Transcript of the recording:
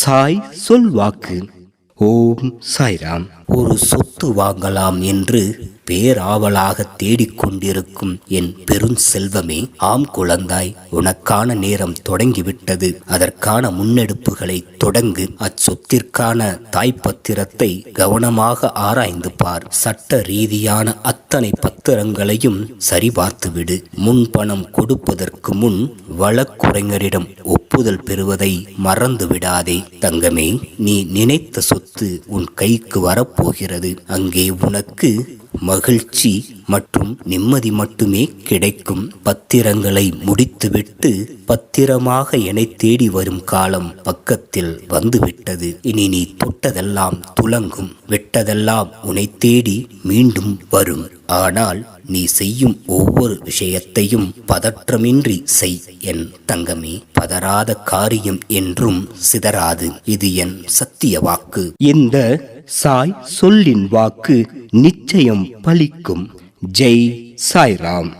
சாய் சொல்வாக்கு ஓம் சாய்ராம். ஒரு சொத்து வாங்கலாம் என்று பேராவலாக தேடிக்கொண்டிருக்கும் என் பெருஞ்செல்வமே ஆம் குழந்தாய் உனக்கான நேரம் தொடங்கிவிட்டது. அதற்கான முன்னெடுப்புகளை தொடங்கு. அச்சொத்திற்கான தாய்ப்பத்திரத்தை கவனமாக ஆராய்ந்து பார். சட்ட ரீதியான அத்தனை பத்திரங்களையும் சரிபார்த்துவிடு. முன்பணம் கொடுப்பதற்கு முன் வழக்குரைஞரிடம் ஒப்புதல் பெறுவதை மறந்து விடாதே தங்கமே நீ நினைத்த சொத்து உன் கைக்கு வரப்போகிறது. அங்கே உனக்கு மகிழ்ச்சி மற்றும் நிம்மதி மட்டுமே கிடைக்கும். பத்திரங்களை முடித்துவிட்டு பத்திரமாக என்னை தேடி வரும் காலம் பக்கத்தில் வந்துவிட்டது. இனி நீ தொட்டதெல்லாம் துலங்கும் விட்டதெல்லாம் உன்னை தேடி மீண்டும் வரும். ஆனால் நீ செய்யும் ஒவ்வொரு விஷயத்தையும் பதற்றமின்றி செய். என் தங்கமே பதறாத காரியம் என்றும் சிதறாது. இது என் சத்திய வாக்கு. இந்த சாய் சொல்லின் வாக்கு நிச்சயம் பலிக்கும். ஜெய் சாய்ராம்.